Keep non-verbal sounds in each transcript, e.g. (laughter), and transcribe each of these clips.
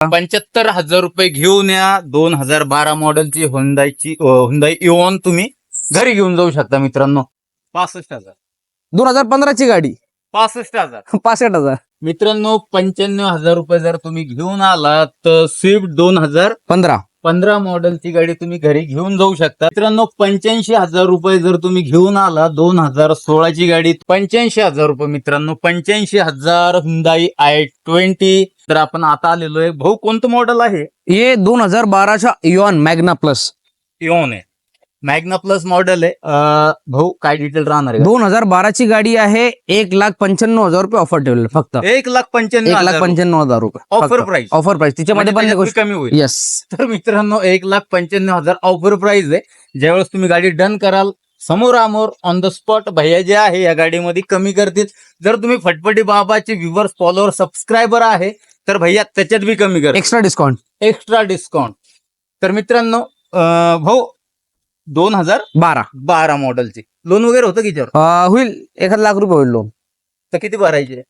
पंच्याहत्तर हजार रुपये घेऊन या. दोन हजार बारा मॉडेलची हुंदाईची हुंदाई इओन तुम्ही घरी घेऊन जाऊ शकता मित्रांनो. पासष्ट हजार. दोन हजार पंधराची गाडी. पासष्ट हजार. (laughs) पासष्ट हजार. मित्रांनो पंच्याण्णव हजार रुपये जर तुम्ही घेऊन आलात तर स्विफ्ट दोन हजार पंधरा. पंधरा मॉडेलची गाडी तुम्ही घरी घेऊन जाऊ शकता. मित्रांनो पंच्याऐंशी हजार रुपये जर तुम्ही घेऊन आला दोन हजार सोळाची गाडी पंच्याऐंशी हजार रुपये मित्रांनो पंच्याऐंशी हजार हुंदाई आय ट्वेंटी तर आपण आता आलेलो आहे. भाऊ कोणतं मॉडेल आहे? हे दोन हजार बाराच्या इऑन मॅग्ना प्लस इओन आहे. मॅग्ना प्लस मॉडेल आहे. भाऊ काय डिटेल राहणार आहे? दोन हजार बाराची गाडी आहे एक लाख पंच्याण्णव हजार रुपये ऑफर ठेवले फक्त. एक लाख पंच्याण्णव एक लाख पंच्याण्णव हजार रुपये Offer price. ऑफर प्राइस तिच्यामध्ये पण म्हणजे गोष्ट कमी होईल. येस तर मित्रांनो एक लाख पंच्याण्णव हजार ऑफर प्राइस आहे. ज्यावेळेस तुम्ही गाडी डन कराल समोरामोर ऑन द स्पॉट भैया जे आहे या गाडीमध्ये कमी करतील. जर तुम्ही फटफटी बाबाचे व्ह्युअर्स फॉलोअर सबस्क्रायबर आहे तर भैया त्याच्यात बी कमी कर. एक्स्ट्रा डिस्काउंट एक्स्ट्रा डिस्काउंट तर मित्रांनो भाऊ दोन हजार बारा. बारा मॉडेलची लोन वगैरे होतं की याच्यावर? अं, होईल. एखाद लाख रुपये होईल लोन तर किती भरायचे?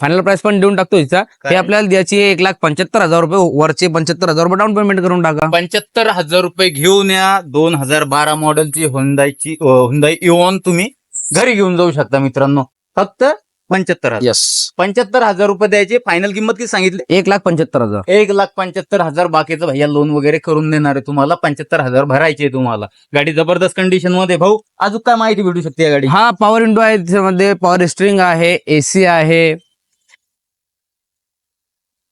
फायनल प्राइस पण देऊन टाकतो हिचा. काय? ते आपल्याला द्यायची आहे एक लाख पंच्याहत्तर हजार रुपये वरचे पंच्याहत्तर हजार रुपये डाऊन पेमेंट करून टाका. पंच्याहत्तर हजार रुपये घेऊन या दोन हजार बारा मॉडेलची हुंदाईची हुंदाई इओन तुम्ही घरी घेऊन जाऊ शकता मित्रांनो. फक्त पंच्याहत्तर हजार. येस पंच्याहत्तर हजार रुपये द्यायचे फायनल किंमत किती सांगितली? एक लाख पंच्याहत्तर हजार. एक लाख पंच्याहत्तर हजार बाकीचं भैया लोन वगैरे करून देणार आहे तुम्हाला पंच्याहत्तर हजार भरायचे तुम्हाला. गाडी जबरदस्त कंडिशनमध्ये. भाऊ अजून काय माहिती भेटू शकते या गाडी हा पॉवर विंडो आहे त्याच्यामध्ये पॉवर स्ट्रिंग आहे एसी आहे.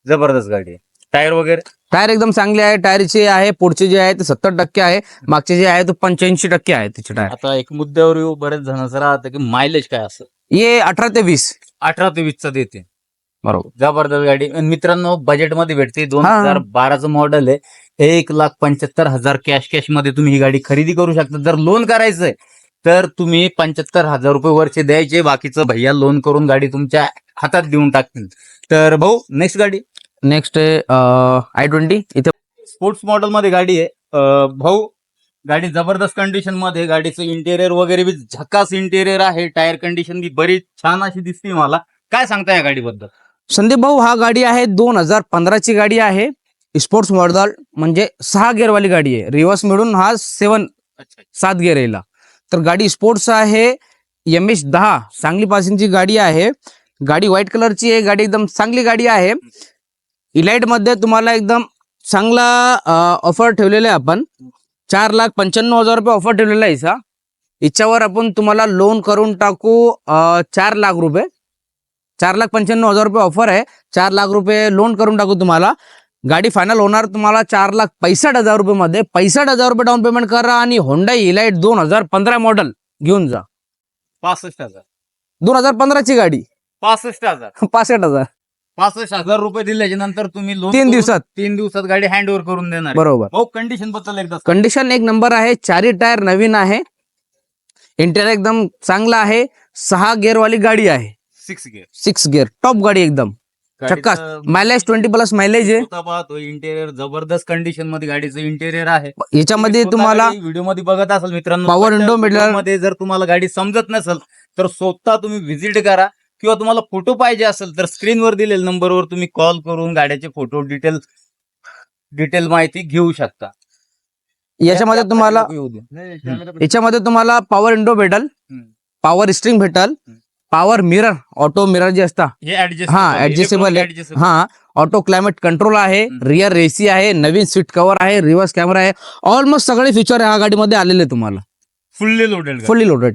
जबरदस्त गाडी आहे. टायर वगैरे? टायर एकदम चांगले आहे टायरचे आहे पुढचे जे आहे ते सत्तर टक्के आहे मागचे जे आहे ते पंच्याऐंशी टक्के आहे त्याचे टायर आता एक मुद्द्यावर येऊ बरेच जणांचं राहतं की मायलेज काय असं. ये अठरा ते वीस. अठरा ते वीसचा देते. बरोबर. जबरदस्त गाडी. आणि मित्रांनो बजेटमध्ये भेटते. दोन हा. हजार बाराचं मॉडेल आहे. एक लाख पंच्याहत्तर हजार कॅश कॅशमध्ये तुम्ही ही गाडी खरेदी करू शकता. जर लोन करायचंय तर तुम्ही पंच्याहत्तर हजार रुपये वरचे द्यायचे. बाकीचं भैया लोन करून गाडी तुमच्या हातात देऊन टाकतील. तर भाऊ नेक्स्ट गाडी. नेक्स्ट आहे आय ट्वेंटी इथे स्पोर्ट्स मॉडेल मध्ये गाडी आहे. अं, भाऊ गाडी जबरदस्त कंडिशनमध्ये गाडीचं इंटेरियर वगैरे बी झकास इंटेरियर आहे टायर कंडिशन बी बरीच छान अशी दिसते मला. काय सांगता या गाडीबद्दल? संदीप भाऊ हा गाडी आहे दोन हजार पंधराची गाडी आहे. स्पोर्ट्स मॉडल म्हणजे सहा गेअरवाली गाडी आहे. रिव्हर्स मिळून हा सेवन सात गेअर येईल तर गाडी स्पोर्ट्स आहे. एम एच दहा सांगली पासिंगची गाडी आहे. गाडी व्हाईट कलरची आहे. गाडी एकदम चांगली गाडी आहे. इलाइटमध्ये तुम्हाला एकदम चांगला ऑफर ठेवलेला आहे आपण. चार लाख पंच्याण्णव हजार रुपये ऑफर ठेवलेला आहे हिचा हिच्यावर आपण तुम्हाला लोन करून टाकू चार लाख रुपये. चार लाख पंच्याण्णव हजार रुपये ऑफर आहे. चार लाख रुपये लोन करून टाकू तुम्हाला. गाडी फायनल होणार तुम्हाला चार लाख पैसठ हजार रुपये मध्ये. पैसठ हजार रुपये डाऊन पेमेंट करा आणि होंडा इलाइट दोन हजार पंधरा मॉडेल घेऊन जा. पासष्ट हजार. दोन हजार पंधराची गाडी. पासष्ट हजार. (laughs) पासष्ट हजार. पासष्ट हजार रुपये दिल्याच्या नंतर तुम्ही लोन तीन दिवसात. तीन दिवसात गाडी हँड ओव्हर करून देणार. बरोबर. भाऊ कंडिशनबद्दल एकदा. कंडिशन एक नंबर आहे चारही टायर नवीन आहे. इंटेरियर एकदम चांगला आहे. सहा गेअर वाली गाडी आहे. Six gear six gear top गाडी एकदम. चक्कास. मायलेज ट्वेंटी प्लस मायलेज आहे. पाहतो इंटेरियर जबरदस्त कंडिशनमध्ये गाडीचं इंटेरियर आहे. याच्यामध्ये तुम्हाला व्हिडिओमध्ये बघत असाल मित्रांनो window मिळालं- video मध्ये जर तुम्हाला गाडी समजत नसेल तर स्वतः तुम्ही व्हिजिट करा. किंवा तुम्हाला फोटो पाहिजे असेल तर स्क्रीनवर दिलेल्या नंबरवर तुम्ही कॉल करून गाड्याचे फोटो डिटेल डिटेल माहिती घेऊ शकता. याच्यामध्ये तुम्हाला. याच्यामध्ये तुम्हाला पॉवर विंडो भेटल. पॉवर स्ट्रिंग भेटल. पॉवर मिरर ऑटो मिरर जे असतात हे ऍडजस्ट हा ऍडजस्टेबल आहे. हा ऑटो क्लायमेट कंट्रोल आहे. रिअर एसी आहे. नवीन सीट कव्हर आहे. रिव्हर्स कॅमेरा आहे. ऑलमोस्ट सगळे फीचर ह्या गाडीमध्ये आलेले तुम्हाला. फुल्ली लोडेड फुल्ली लोडेड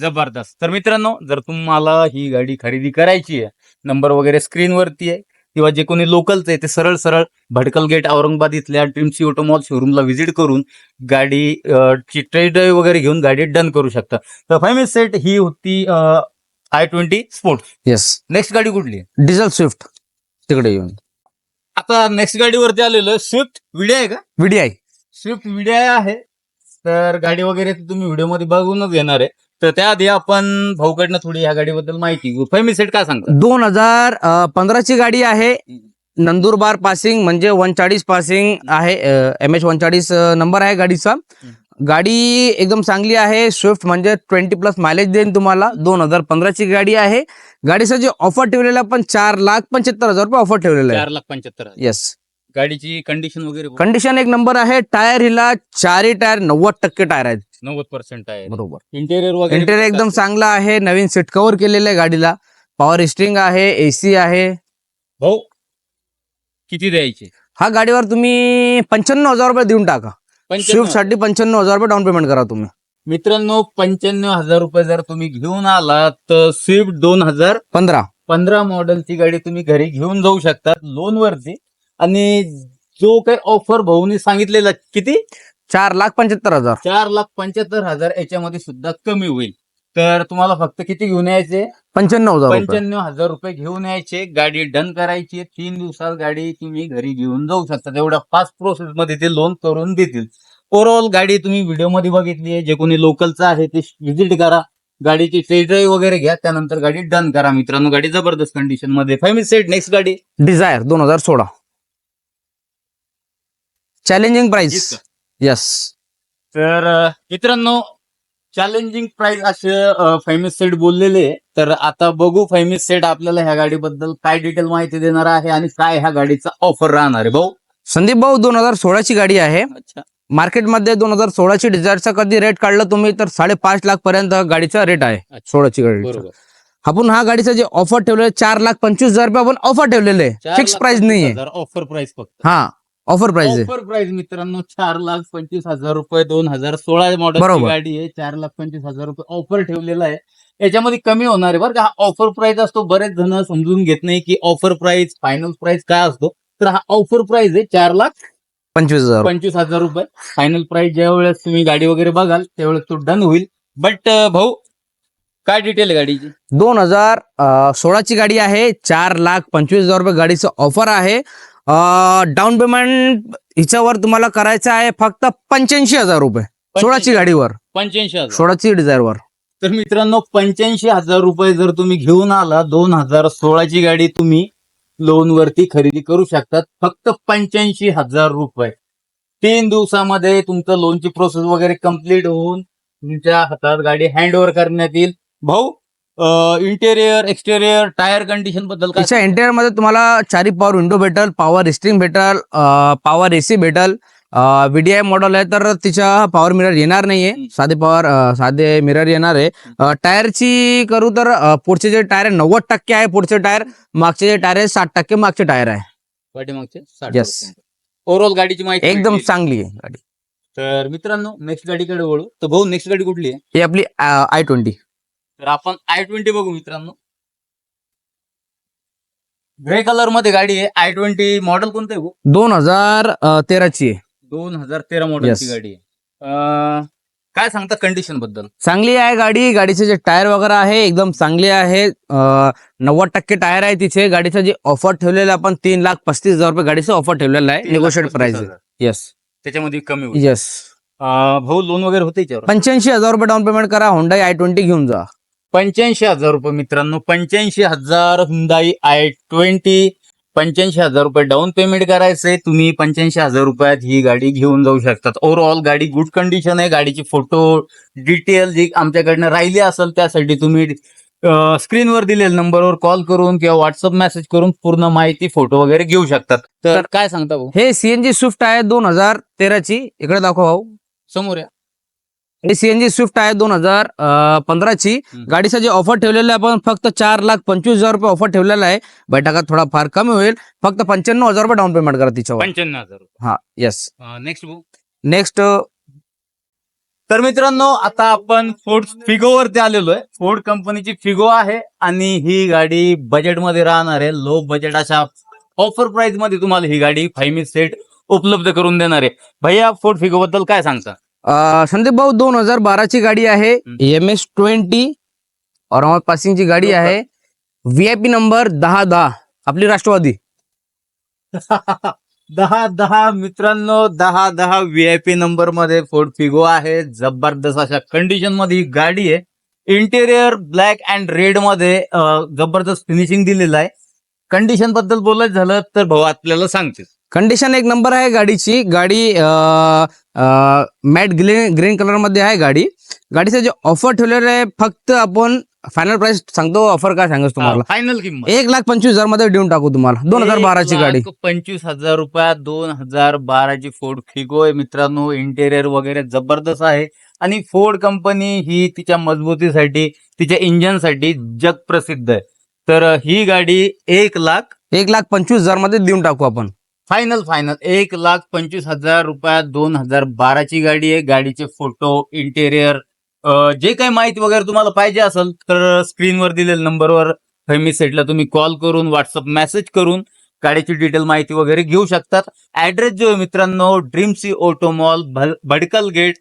जबरदस्त. तर मित्रांनो जर तुम्हाला ही गाडी खरेदी करायची आहे नंबर वगैरे स्क्रीनवरती आहे किंवा जे कोणी लोकलच आहे ते सरळ सरळ भटकल गेट औरंगाबाद इथल्या ड्रीमसी ऑटोमॉल शोरूमला व्हिजिट करून गाडी ची ट्रेड ड्राईव्ह वगैरे घेऊन गाडी डन करू शकता. तर फायव्ह सेट ही होती I twenty sports yes next गाडी कुठली डिझेल स्विफ्ट तिकडे येऊन. आता नेक्स्ट गाडीवरती आलेलो स्विफ्ट व्हिडिओ आहे का? व्हीडीआय स्विफ्ट व्हिडिओ आहे. तर गाडी वगैरे तुम्ही व्हिडिओमध्ये बघूनच येणार आहे. तर त्याआधी आपण भाऊकडनं थोडी ह्या गाडीबद्दल माहिती घेऊ. फायव्ह सेट काय सांगता दोन हजार पंधराची गाडी आहे. नंदुरबार पासिंग म्हणजे वन चाळीस पासिंग आहे एम एच वन चाळीस नंबर आहे गाडीचा. गाडी एकदम चांगली आहे. स्विफ्ट म्हणजे ट्वेंटी प्लस मायलेज देईन तुम्हाला. दोन हजार पंधराची गाडी आहे. गाडीचं जे ऑफर ठेवलेलं पण चार लाख पंच्याहत्तर हजार रुपये ऑफर ठेवलेलं आहे. चार लाख पंच्याहत्तर. येस गाडीची कंडिशन वगैरे कंडिशन एक नंबर आहे. टायर हिला चारही टायर नव्वद टक्के टायर आहेत. नव्वद पर्सेंट आहे. बरोबर. इंटेरियर वगैरे इंटेरियर एकदम चांगला आहे नवीन सीट कव्हर केलेलं आहे गाडीला. पॉवर स्ट्रिंग आहे एसी आहे. भाऊ किती द्यायचे? हा गाडीवर तुम्ही पंच्याण्णव हजार रुपये देऊन टाका. स्विफ्टसाठी पंच्याण्णव हजार रुपये डाऊन पेमेंट करा तुम्ही. मित्रांनो पंच्याण्णव हजार रुपये जर तुम्ही घेऊन आलात तर स्विफ्ट दोन हजार पंधरा. पंधरा मॉडेलची गाडी तुम्ही घरी घेऊन जाऊ शकतात लोन वरती. आणि जो काही ऑफर भाऊनी सांगितलेला किती? चार लाख पंच्याहत्तर हजार. चार लाख पंच्याहत्तर हजार याच्यामध्ये सुद्धा कमी होईल. तर तुम्हाला फक्त किती घेऊन यायचे? पंच्याण्णव हजार रुपये. पंच्याण्णव हजार रुपये घेऊन यायचे. गाडी डन करायची तीन दिवसात गाडी तुम्ही घरी घेऊन जाऊ शकता. एवढ्या फास्ट प्रोसेस मध्ये ते लोन करून देतील. ओव्हरऑल गाडी तुम्ही व्हिडिओमध्ये बघितली आहे. जे कोणी लोकलचं आहे ते व्हिजिट करा. गाडीची टेस्ट ड्राईव्ह वगैरे घ्या. त्यानंतर गाडी डन करा. मित्रांनो गाडी जबरदस्त कंडिशनमध्ये. फायव्ह सेट नेक्स्ट गाडी. डिझायर दोन हजार सोळा. Challenging price? यस तर अं, मित्रांनो चॅलेंजिंग प्राइस असे फॅमिस सेट बोललेले आहे. तर आता बघू फॅमिस सेट आपल्याला ह्या गाडीबद्दल काय डिटेल माहिती देणार आहे आणि काय ह्या गाडीचा ऑफर राहणार आहे. भाऊ? संदीप भाऊ दोन हजार सोळाची गाडी आहे. अच्छा. मार्केटमध्ये दोन हजार सोळाची डिझायरचा कधी रेट काढला तुम्ही तर साडेपाच लाख पर्यंत गाडीचा रेट आहे. अच्छा. सोळाची गाडी बरोबर. आपण हा गाडीचा जे ऑफर ठेवलेलं चार लाख पंचवीस हजार रुपये आपण ऑफर ठेवलेले फिक्स प्राइस नाहीये. ऑफर प्राइस फक्त. हा. ऑफर प्राइस आहे. ऑफर प्राइस मित्रांनो चार लाख पंचवीस हजार रुपये दोन हजार सोळा मॉडेल बरोबर. गाडी आहे. चार लाख पंचवीस हजार रुपये ऑफर ठेवलेला आहे. याच्यामध्ये कमी होणार आहे बरं का. हा ऑफर प्राइस असतो. बरेच जण समजून घेत नाही की ऑफर प्राइस फायनल प्राइस काय असतो. तर हा ऑफर प्राइस आहे चार लाख पंचवीस हजार. पंचवीस हजार रुपये. फायनल प्राइस ज्या वेळेस तुम्ही गाडी वगैरे बघाल त्यावेळेस तो डन होईल. बट भाऊ काय डिटेल आहे गाडीची? दोन हजार सोळाची गाडी आहे. चार लाख पंचवीस हजार रुपये गाडीचं ऑफर आहे. डाऊन पेमेंट हिच्यावर तुम्हाला करायचं आहे फक्त पंच्याऐंशी हजार रुपये. सोळाची गाडीवर. पंच्याऐंशी हजार. सोळाची डिझायरवर. तर मित्रांनो पंच्याऐंशी हजार रुपये जर तुम्ही घेऊन आला दोन हजार सोळाची गाडी तुम्ही लोन वरती खरेदी करू शकतात. फक्त पंच्याऐंशी हजार रुपये. तीन दिवसामध्ये तुमचं लोनची प्रोसेस वगैरे कंप्लीट होऊन तुमच्या हातात गाडी हँड ओव्हर करण्यात येईल. भाऊ इंटेरियर एक्सटेरियर टायर कंडिशनबद्दल काय? त्याच्या इंटेरियरमध्ये तुम्हाला चारी पॉवर विंडो भेटल पॉवर स्ट्रिंग भेटल पॉवर एसी भेटल. व्हीडीआय मॉडेल आहे तर तिच्या पॉवर मिरर येणार नाहीये. साधे पॉवर साधे मिरर येणार आहे. टायरची करू तर पुढचे जे टायर आहे नव्वद टक्के आहे पुढचे टायर मागचे जे टायर आहे साठ टक्के मागचे टायर आहे. पाठीमागचे Yes. ओव्हरऑल गाडीची माहिती एकदम. चांगली आहे गाडी. तर मित्रांनो नेक्स्ट गाडीकडे वळू. तर भाऊ नेक्स्ट गाडी कुठली आहे? ही आपली आय ट्वेंटी तर आपण आय ट्वेंटी बघू मित्रांनो. ग्रे कलरमध्ये गाडी आहे. आय ट्वेंटी मॉडेल कोणतं आहे भाऊ? दोन हजार तेराची आहे. दोन हजार तेरा मॉडेलची Yes. गाडी आहे. अं, काय सांगता कंडिशनबद्दल? चांगली आहे गाडी. गाडीचे जे टायर वगैरे आहे एकदम चांगले आहे. अं, नव्वद टक्के टायर आहे तिचे गाडीचं जे ऑफर ठेवलेलं आपण तीन लाख पस्तीस हजार रुपये गाडीचं ऑफर ठेवलेलं आहे. निगोशिएट प्राइस येस त्याच्यामध्ये कमी होईल. येस भाऊ लोन वगैरे होते याच्यावर? पंच्याऐंशी हजार रुपये डाऊन पेमेंट करा. होंडा आय ट्वेंटी घेऊन जा. पंच्याऐंशी हजार रुपये मित्रांनो पंच्याऐंशी हजार हुंदाई आय ट्वेंटी पंच्याऐंशी हजार रुपये डाऊन पेमेंट करायचंय. तुम्ही पंच्याऐंशी हजार रुपयात ही गाडी घेऊन जाऊ शकतात. ओव्हरऑल गाडी गुड कंडिशन आहे. गाडीची फोटो डिटेल जी आमच्याकडनं राहिली असेल त्यासाठी तुम्ही स्क्रीनवर दिलेल्या नंबरवर कॉल करून किंवा व्हॉट्सअप मेसेज करून पूर्ण माहिती फोटो वगैरे घेऊ शकतात. तर काय सांगता भाऊ? हे सीएनजी स्विफ्ट आहे दोन हजार तेराची. इकडे दाखव भाऊ. समोर या. हे सीएनजी स्विफ्ट आहे दोन हजार पंधराची. जे ऑफर ठेवलेलं आहे आपण फक्त चार लाख पंचवीस हजार रुपये ऑफर ठेवलेला आहे. बैठकात थोडा फार कमी होईल. फक्त पंच्याण्णव हजार रुपये डाऊन पेमेंट करा तिच्यावर. पंच्याण्णव हजार हा येस नेक्स्ट नेक्स्ट तर मित्रांनो आता आपण फोर्ड फिगो वरती आलेलो आहे. फोर्ड कंपनीची फिगो आहे आणि ही गाडी बजेटमध्ये राहणार आहे. लो बजेट अशा ऑफर प्राइसमध्ये तुम्हाला ही गाडी फायमी सेट उपलब्ध करून देणार आहे. भैया फोर्ड फिगो बद्दल काय सांगता? संदीप भाऊ दोन हजार बाराची गाडी आहे. एम एस ट्वेंटी औरंगाबाद पासिंगची गाडी. आहे. व्हीआयपी नंबर दहा दहा. आपली राष्ट्रवादी. (laughs) दहा दहा मित्रांनो दहा दहा व्हीआयपी नंबरमध्ये फोर्ड फिगो आहे. जबरदस्त अशा कंडिशनमध्ये ही गाडी आहे. इंटेरियर ब्लॅक अँड रेडमध्ये जबरदस्त फिनिशिंग दिलेलं आहे. कंडिशनबद्दल बोलायचं झालं तर भाऊ आपल्याला सांगते. कंडिशन एक नंबर आहे गाडीची. गाडी मॅट ग्रीन ग्रीन कलरमध्ये आहे गाडी. गाडीचं जे ऑफर ठेवलेलं आहे फक्त आपण फायनल प्राइस सांगतो. ऑफर काय सांगतो तुम्हाला? फायनल किंमत. एक लाख पंचवीस हजारमध्ये देऊन टाकू तुम्हाला. दोन हजार बाराची गाडी. पंचवीस हजार रुपयात दोन हजार बाराची फोर्ड फिगो आहे. मित्रांनो इंटेरियर वगैरे जबरदस्त आहे. आणि फोर्ड कंपनी ही तिच्या मजबूतीसाठी तिच्या इंजिनसाठी जग प्रसिद्ध आहे. तर ही गाडी एक लाख एक लाख पंचवीस हजारमध्ये देऊन टाकू आपण. फायनल फायनल एक लाख पंचवीस हजार रुपयात दोन हजार बाराची गाडी आहे. गाडीचे फोटो इंटेरियर जे काही माहिती वगैरे तुम्हाला पाहिजे असेल तर स्क्रीनवर दिलेल्या नंबरवर फॅमिली सेटला तुम्ही कॉल करून व्हॉट्सअप मेसेज करून गाडीची डिटेल माहिती वगैरे घेऊ शकतात. ऍड्रेस जो आहे मित्रांनो dream C auto mall Bhadkal gate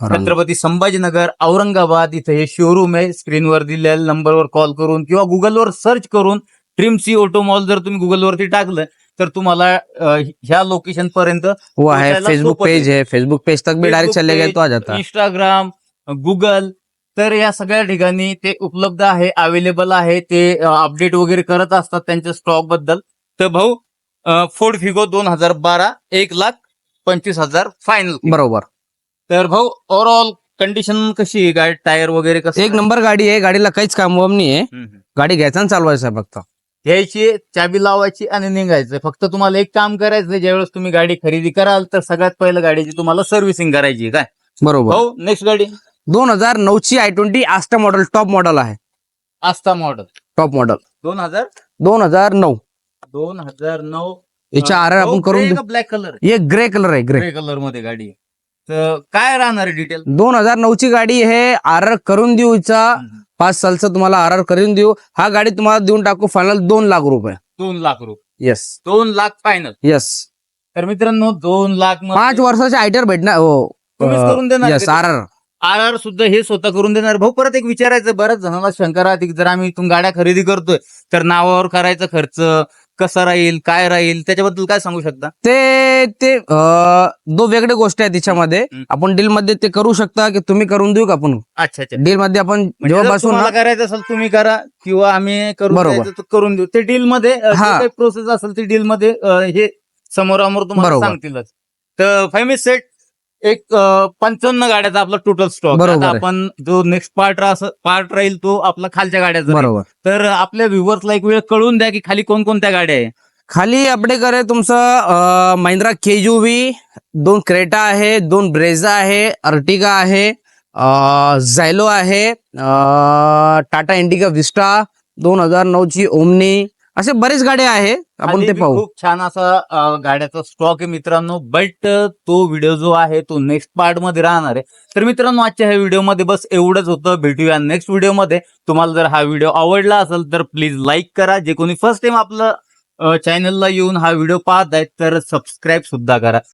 Chhatrapati Sambhajinagar Aurangabad. इथे हे शोरूम आहे. स्क्रीनवर दिलेल्या नंबरवर कॉल करून किंवा गुगलवर सर्च करून ड्रीम सी ऑटो मॉल जर तुम्ही गुगलवरती टाकलं तर तुम्हाला ह्या लोकेशन पर्यंत वो है फेसबुक सोपं पेज है फेसबुक पेज तक भी डायरेक्ट चले गए तो आ जाता है इंस्टाग्राम गुगल तर या सगळ्या ठिकाणी ते उपलब्ध आहे अवेलेबल आहे. ते अपडेट वगैरे करत असतात त्यांच्या स्टॉकबद्दल. तर भाऊ फोर्ड फिगो दोन हजार बारा एक लाख पंचवीस हजार फायनल बरोबर. तर भाऊ ओव्हरऑल कंडिशन कशी आहे? गाडी टायर वगैरे कसं एक नंबर गाडी आहे. गाडीला काहीच काम वाम नाही आहे. गाडी घ्यायचा आणि चालवायचं आहे फक्त. घ्यायची चाबी लावायची आणि निघायचं. फक्त तुम्हाला एक काम करायचं ज्यावेळेस तुम्ही गाडी खरेदी कराल तर सगळ्यात पहिलं गाडीची तुम्हाला सर्व्हिसिंग करायची काय? बरोबर. भाऊ नेक्स्ट गाडी. दोन हजार नऊ ची I twenty Asta model top model आहे. आस्था मॉडेल टॉप मॉडेल दोन हजार? दोन हजार नऊ. दोन हजार नऊ. याच्या आर आपण करून. ब्लॅक कलर हे ग्रे कलर आहे ग्रे ग्रे कलरमध्ये गाडी आहे. तर काय राहणार डिटेल दोन हजार नऊ ची गाडी हे आर आर करून देऊ हिचा पाच सालचा तुम्हाला आर आर करून देऊ. हा गाडी तुम्हाला देऊन टाकू फायनल दोन लाख रुपये. दोन लाख रुपये. येस दोन लाख फायनल येस तर मित्रांनो दोन लाख पाच वर्षाचे आयटर भेटणार हो. तुम्हीच करून देणार yes R R. R R सुद्धा हे स्वतः करून देणार. भाऊ परत एक विचारायचं बऱ्याच जणांना शंका राहते की जर आम्ही इथून गाड्या खरेदी करतोय. तर नावावर करायचा खर्च कसा राहील काय राहील त्याच्याबद्दल काय सांगू शकता ते ते अं, दो वेगळे गोष्टी आहेत तिच्यामध्ये हम्म. आपण डील मध्ये ते करू शकता की तुम्ही करून देऊ का आपण अच्छा अच्छा डील मध्ये आपण म्हणजे जेव्हा जर बसू ना तुम्हाला करायचं असेल तुम्ही करा किंवा आम्ही करून बरोबर. द्यायचं तर करून देऊ ते डील मध्ये अ, जे हा. काही प्रोसेस असेल ती डील मध्ये अ, हे समोरामोर तुम्हाला बरोबर. सांगतीलच तर फायमी सेट एक पंचावन्न गाड्याचा आपला टोटल स्टॉक. आपण जो नेक्स्ट पार्ट पार्ट राहील तो आपला खालच्या गाड्याचा तर आपल्या व्ह्युअर्सला एक वेळ कळून द्या की खाली कोणकोणत्या गाड्या आहे खाली अपडेट आहे तुमचं महिंद्रा केजुवी दोन क्रेटा आहे दोन ब्रेझा आहे अर्टिगा आहे झायलो आहे टाटा इंडिका विस्टा दोन हजार नऊ ची ओमनी असे बरेच गाड्या आहे. आपण ते पाहू. खूप छान असा गाड्याचा स्टॉक आहे मित्रांनो. बट तो व्हिडिओ जो आहे तो नेक्स्ट पार्टमध्ये राहणार आहे. तर मित्रांनो आजच्या ह्या व्हिडिओमध्ये बस एवढंच होतं. भेटूया नेक्स्ट व्हिडिओमध्ये तुम्हाला जर हा व्हिडिओ आवडला असेल तर प्लीज लाईक करा. जे कोणी फर्स्ट टाइम आपलं चॅनलला येऊन हा व्हिडिओ पाहत आहेत तर सबस्क्राईब सुद्धा करा.